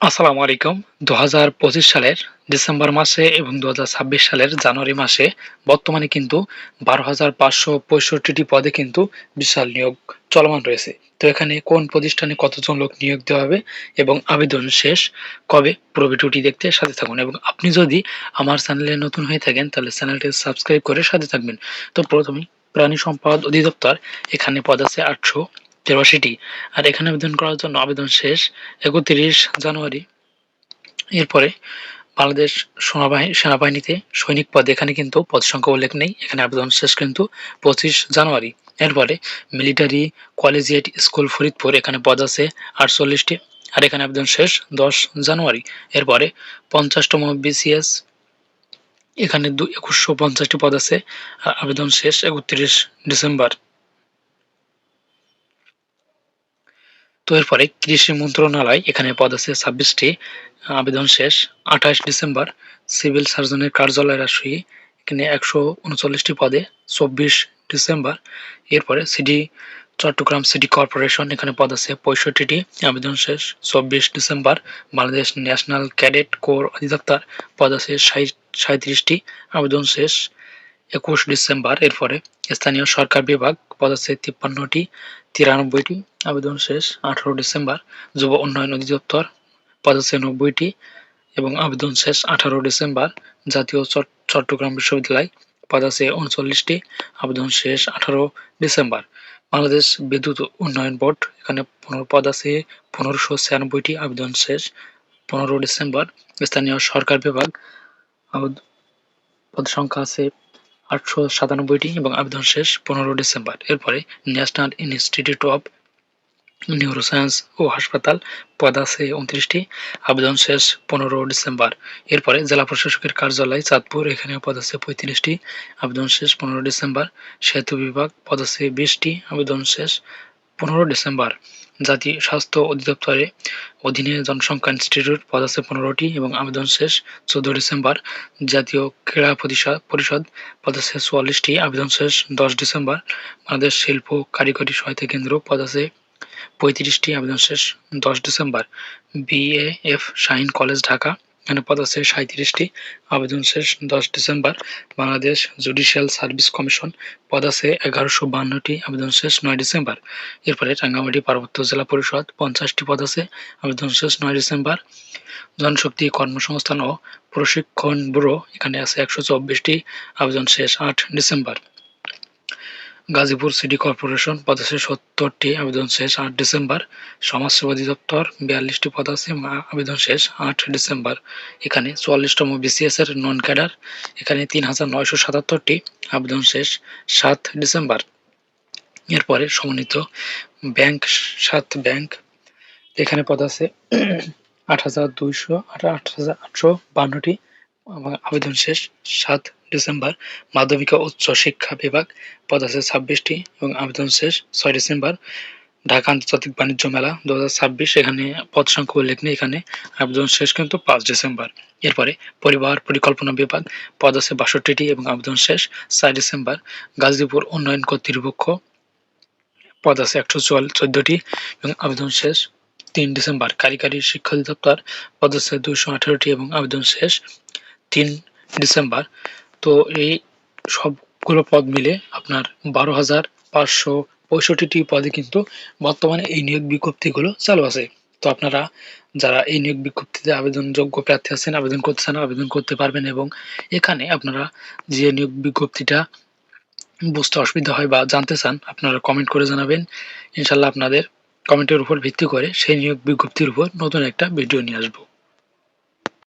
আসসালামু আলাইকুম। দু হাজার পঁচিশ সালের ডিসেম্বর মাসে এবং দু সালের জানুয়ারি মাসে বর্তমানে কিন্তু বারো হাজার পাঁচশো পঁয়ষট্টিটি পদে কিন্তু বিশাল নিয়োগ চলমান রয়েছে। তো এখানে কোন প্রতিষ্ঠানে কতজন লোক নিয়োগ দেওয়া হবে এবং আবেদন শেষ কবে পুরো ভিডিওটি দেখতে সাথে থাকুন এবং আপনি যদি আমার চ্যানেলে নতুন হয়ে থাকেন তাহলে চ্যানেলটি সাবস্ক্রাইব করে সাথে থাকবেন। তো প্রথমেই প্রাণী সম্পদ অধিদপ্তর, এখানে পদ আছে আটশো তেরাশিটি। আর এখানে আবেদন করার জন্য আবেদন শেষ একত্রিশ জানুয়ারি। এরপরে বাংলাদেশ সেনাবাহিনী সেনাবাহিনীতে সৈনিক পদ। এখানে কিন্তু পদ সংখ্যা উল্লেখ নেই। এখানে আবেদন শেষ কিন্তু পঁচিশ জানুয়ারি। এরপরে মিলিটারি কলেজিয়েট স্কুল ফরিদপুর, এখানে পদ আছে আটচল্লিশটি। আর এখানে আবেদন শেষ দশ জানুয়ারি। এরপরে পঞ্চাশতম বিসিএস এখানে দু, একুশশো পঞ্চাশটি পদ আছে। আবেদন শেষ একত্রিশ ডিসেম্বর। তো এরপরে কৃষি মন্ত্রণালয়, এখানে পদ আছে ছাব্বিশটি, আবেদন শেষ, আঠাশ ডিসেম্বর, সিভিল সার্জনের কার্যালয় রাজশাহী এখানে একশো উনচল্লিশটি পদে, চব্বিশ ডিসেম্বর, এরপরে সিডি চট্টগ্রাম সিটি কর্পোরেশন, এখানে পদ আছে পঁয়ষট্টিটি, আবেদন শেষ, চব্বিশ December, Bangladesh national cadet corps অধিদপ্তর, পদ আছে সাঁত্রিশটি আবেদন শেষ একুশ ডিসেম্বর, এরপরে স্থানীয় সরকার বিভাগ পদ আছে তিপ্পান্নটি, তিরানব্বইটি, আবেদন শেষ আঠারো ডিসেম্বর, যুব উন্নয়ন অধিদপ্তর পদ আছে নব্বইটি এবং আবেদন শেষ আঠারো ডিসেম্বর, জাতীয় চট্টগ্রাম বিশ্ববিদ্যালয় পদ আছে উনচল্লিশটি, আবেদন শেষ আঠারো ডিসেম্বর। বাংলাদেশ বিদ্যুৎ উন্নয়ন বোর্ড এখানে পনেরো পদ আছে পনেরোশো ছিয়ানব্বইটি, আবেদন শেষ পনেরো ডিসেম্বর। স্থানীয় সরকার বিভাগ পদ সংখ্যা আছে আটশো সাতানব্বইটি এবং আবেদন শেষ পনেরো ডিসেম্বর। এরপরে ন্যাশনাল ইনস্টিটিউট অফ নিউরোসায়েন্স ও হাসপাতাল পদাসে উনত্রিশটি, আবেদন শেষ পনেরো ডিসেম্বর। এরপরে জেলা প্রশাসকের কার্যালয় চাঁদপুর, এখানে পদ আছে পঁয়ত্রিশটি, আবেদন শেষ পনেরো ডিসেম্বর। সেতু বিভাগ পদ আছে বিশটি, আবেদন শেষ পনেরো ডিসেম্বর। জাতীয় স্বাস্থ্য অধিদপ্তরে অধীনে জনসংখ্যা ইনস্টিটিউট পদ আছে পনেরোটি এবং আবেদন শেষ চোদ্দ ডিসেম্বর। জাতীয় ক্রীড়া পরিষদ পদ আছে চুয়াল্লিশটি, আবেদন শেষ দশ ডিসেম্বর। বাংলাদেশ শিল্প কারিগরি সহায়তা কেন্দ্র পদ আছে পঁয়ত্রিশটি, আবেদন শেষ দশ December. BAF Shaheen college, Dhaka. এখানে পদ আছে সাঁত্রিশটি আবেদন শেষ, দশ December. Bangladesh judicial service commission, পদ আছে এগারোশো বান্নটি। আবেদন শেষ, নয় ডিসেম্বর। এরপরে রাঙ্গামাটি পার্বত্য জেলা পরিষদ, পঞ্চাশটি পদ আছে। আবেদন শেষ, নয় ডিসেম্বর। জনশক্তি কর্মসংস্থান ও প্রশিক্ষণ ব্যুরো, এখানে আছে একশো চব্বিশটি। আবেদন শেষ, আট ডিসেম্বর। গাজীপুর সিটি কর্পোরেশন পদ আছে সত্তরটি আবেদন শেষ, আট ডিসেম্বর। সমাজসেবা অধিদপ্তর বিয়াল্লিশটি পদ আছে আবেদন শেষ, আট ডিসেম্বর। এখানে চুয়াল্লিশতম বিসিএস এর নন ক্যাডার, এখানে তিন হাজার নয়শো সাতাত্তরটি আবেদন শেষ, সাত ডিসেম্বর। এরপরে সমন্বিত ব্যাংক, সাত ব্যাংক। এখানে পদ আছে, আট হাজার দুইশো, আট হাজার আটশো বান্নটি আবেদন শেষ, সাত ডিসেম্বর, মাধ্যমিক উচ্চ শিক্ষা বিভাগ, পদ আছে ছাব্বিশটি এবং আবেদন শেষ ছয় ডিসেম্বর। ঢাকা আন্তর্জাতিক বাণিজ্য মেলা দুহাজার ছাব্বিশ, এখানে পদ সংখ্যা উল্লেখ নেই, এখানে আবেদন শেষ কিন্তু পাঁচ ডিসেম্বর। এরপরে পরিবার পরিকল্পনা বিভাগ, পদ আছে বাষট্টিটি এবং আবেদন শেষ চার ডিসেম্বর। গাজীপুর উন্নয়ন কর্তৃপক্ষ, পদ আছে একশো চুয়াল, চোদ্দটি এবং আবেদন শেষ তিন ডিসেম্বর। কারিগরি শিক্ষা অধিদপ্তর, পদ আছে দুইশো আঠারোটি এবং আবেদন শেষ তিন ডিসেম্বর। তো এই সবগুলো পদ মিলে আপনার বারো হাজার পাঁচশো পঁয়ষট্টিটি পদে কিন্তু বর্তমানে এই নিয়োগ বিজ্ঞপ্তিগুলো চালু আছে। তো আপনারা যারা এই নিয়োগ বিজ্ঞপ্তিতে আবেদনযোগ্য প্রার্থী আছেন, আবেদন করতে চান, আবেদন করতে পারবেন এবং এখানে আপনারা যে নিয়োগ বিজ্ঞপ্তিটা বুঝতে অসুবিধা হয় বা জানতে চান, আপনারা কমেন্ট করে জানাবেন। ইনশাল্লাহ আপনাদের কমেন্টের উপর ভিত্তি করে সেই নিয়োগ বিজ্ঞপ্তির উপর নতুন একটা ভিডিও নিয়ে আসব।